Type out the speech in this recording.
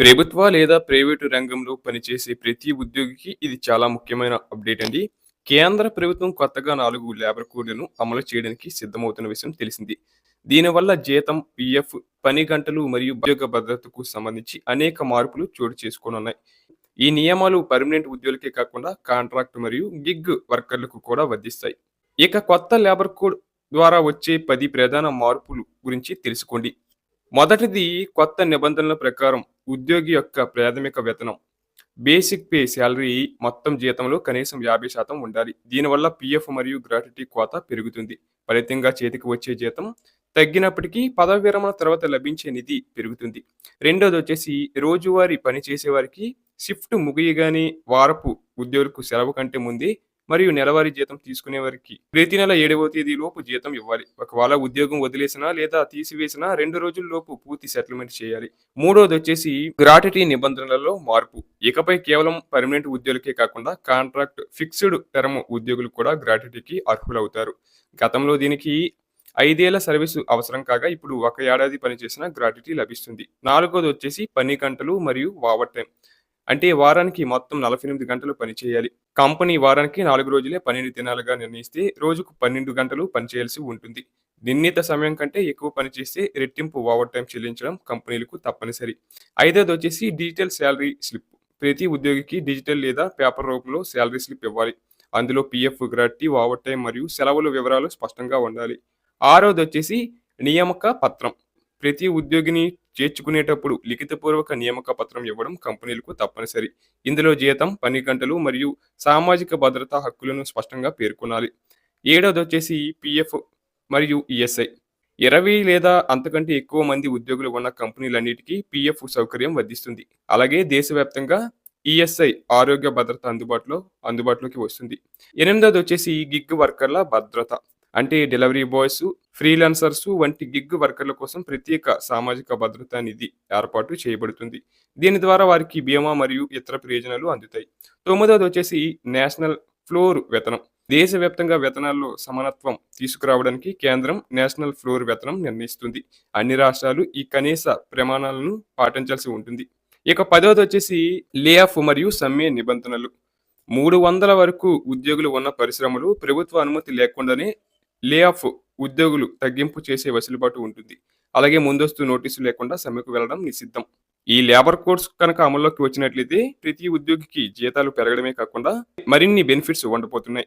ప్రభుత్వ లేదా ప్రైవేటు రంగంలో పనిచేసే ప్రతి ఉద్యోగికి ఇది చాలా ముఖ్యమైన అప్డేట్ అండి. కేంద్ర ప్రభుత్వం కొత్తగా నాలుగు లేబర్ కోడ్లను అమలు చేయడానికి సిద్ధమవుతున్న విషయం తెలిసింది. దీనివల్ల జీతం పిఎఫ్ పని గంటలు మరియు ఉద్యోగ భద్రతకు సంబంధించి అనేక మార్పులు చోటు చేసుకోనున్నాయి. ఈ నియమాలు పర్మనెంట్ ఉద్యోగులకే కాకుండా కాంట్రాక్ట్ మరియు గిగ్ వర్కర్లకు కూడా వర్తిస్తాయి. ఇక కొత్త లేబర్ కోడ్ ద్వారా వచ్చే పది ప్రధాన మార్పులు గురించి తెలుసుకోండి. మొదటిది కొత్త నిబంధనల ప్రకారం ఉద్యోగి యొక్క ప్రాథమిక వేతనం. బేసిక్ పే శాలరీ మొత్తం జీతంలో కనీసం యాభై శాతం ఉండాలి. దీనివల్ల పిఎఫ్ మరియు గ్రాట్యుటీ కోత పెరుగుతుంది. ఫలితంగా చేతికి వచ్చే జీతం తగ్గినప్పటికీ పదవి విరమణ తర్వాత లభించే నిధి పెరుగుతుంది. రెండోది వచ్చేసి రోజువారీ పని చేసేవారికి షిఫ్ట్ ముగియగానే వారపు ఉద్యోగులకు సెలవు కంటే ముందే మరియు నెలవారీ జీతం తీసుకునే వారికి ప్రతి నెల ఏడవ తేదీ లోపు జీతం ఇవ్వాలి. ఒకవేళ ఉద్యోగం వదిలేసినా లేదా తీసివేసినా రెండు రోజుల లోపు పూర్తి సెటిల్మెంట్ చేయాలి. మూడోది వచ్చేసి గ్రాటిటీ నిబంధనలలో మార్పు. ఇకపై కేవలం పర్మనెంట్ ఉద్యోగులకే కాకుండా కాంట్రాక్ట్ ఫిక్స్డ్ టర్మ్ ఉద్యోగులు కూడా గ్రాటిటీకి అర్హులవుతారు. గతంలో దీనికి ఐదేళ్ళ సర్వీసు అవసరం కాగా ఇప్పుడు ఒక ఏడాది పనిచేసిన గ్రాట్యుటీ లభిస్తుంది. నాలుగోది వచ్చేసి పని గంటలు మరియు ఓవర్ టైం. అంటే వారానికి మొత్తం నలభై ఎనిమిది గంటలు పనిచేయాలి కంపెనీ వారానికి నాలుగు రోజులే పన్నెండు దినాలుగా నిర్ణయిస్తే రోజుకు పన్నెండు గంటలు పనిచేయాల్సి ఉంటుంది. నిర్ణీత సమయం కంటే ఎక్కువ పనిచేస్తే రెట్టింపు ఓవర్ టైం చెల్లించడం కంపెనీలకు తప్పనిసరి. ఐదోది వచ్చేసి డిజిటల్ శాలరీ స్లిప్. ప్రతి ఉద్యోగికి డిజిటల్ లేదా పేపర్ రూపంలో శాలరీ స్లిప్ ఇవ్వాలి. అందులో పిఎఫ్ గ్రాట్టి ఓవర్ టైం మరియు సెలవుల వివరాలు స్పష్టంగా ఉండాలి. ఆరోది వచ్చేసి నియామక పత్రం. ప్రతి ఉద్యోగిని చేర్చుకునేటప్పుడు లిఖితపూర్వక నియామక పత్రం ఇవ్వడం కంపెనీలకు తప్పనిసరి. ఇందులో జీతం పని గంటలు మరియు సామాజిక భద్రతా హక్కులను స్పష్టంగా పేర్కొనాలి. ఏడవది వచ్చేసి పిఎఫ్ మరియు ఈఎస్ఐ. ఇరవై లేదా అంతకంటే ఎక్కువ మంది ఉద్యోగులు ఉన్న కంపెనీలన్నిటికీ పిఎఫ్ సౌకర్యం వర్ధిస్తుంది అలాగే దేశవ్యాప్తంగా ఈఎస్ఐ ఆరోగ్య భద్రత అందుబాటులో అందుబాటులోకి వస్తుంది. ఎనిమిదోది వచ్చేసి గిగ్ వర్కర్ల భద్రత. అంటే డెలివరీ బాయ్స్ ఫ్రీలాన్సర్స్ వంటి గిగ్ వర్కర్ల కోసం ప్రత్యేక సామాజిక భద్రతా నిధి ఏర్పాటు చేయబడుతుంది. దీని ద్వారా వారికి బీమా మరియు ఇతర ప్రయోజనాలు అందుతాయి. తొమ్మిదవది వచ్చేసి నేషనల్ ఫ్లోర్ వేతనం. దేశవ్యాప్తంగా వేతనాల్లో సమానత్వం తీసుకురావడానికి కేంద్రం నేషనల్ ఫ్లోర్ వేతనం నిర్ణయిస్తుంది. అన్ని రాష్ట్రాలు ఈ కనీస ప్రమాణాలను పాటించాల్సి ఉంటుంది. ఇక పదవది వచ్చేసి లే ఆఫ్ మరియు సమ్మె నిబంధనలు. మూడు వందల వరకు ఉద్యోగులు ఉన్న పరిశ్రమలు ప్రభుత్వ అనుమతి లేకుండానే లే ఆఫ్ ఉద్యోగులు తగ్గింపు చేసే వెసులుబాటు ఉంటుంది. అలాగే ముందస్తు నోటీసు లేకుండా సమ్మెకు వెళ్ళడం నిషిద్ధం. ఈ లేబర్ కోడ్స్ కనుక అమల్లోకి వచ్చినట్లయితే ప్రతి ఉద్యోగికి జీతాలు పెరగడమే కాకుండా మరిన్ని బెనిఫిట్స్ ఉండబోతున్నాయి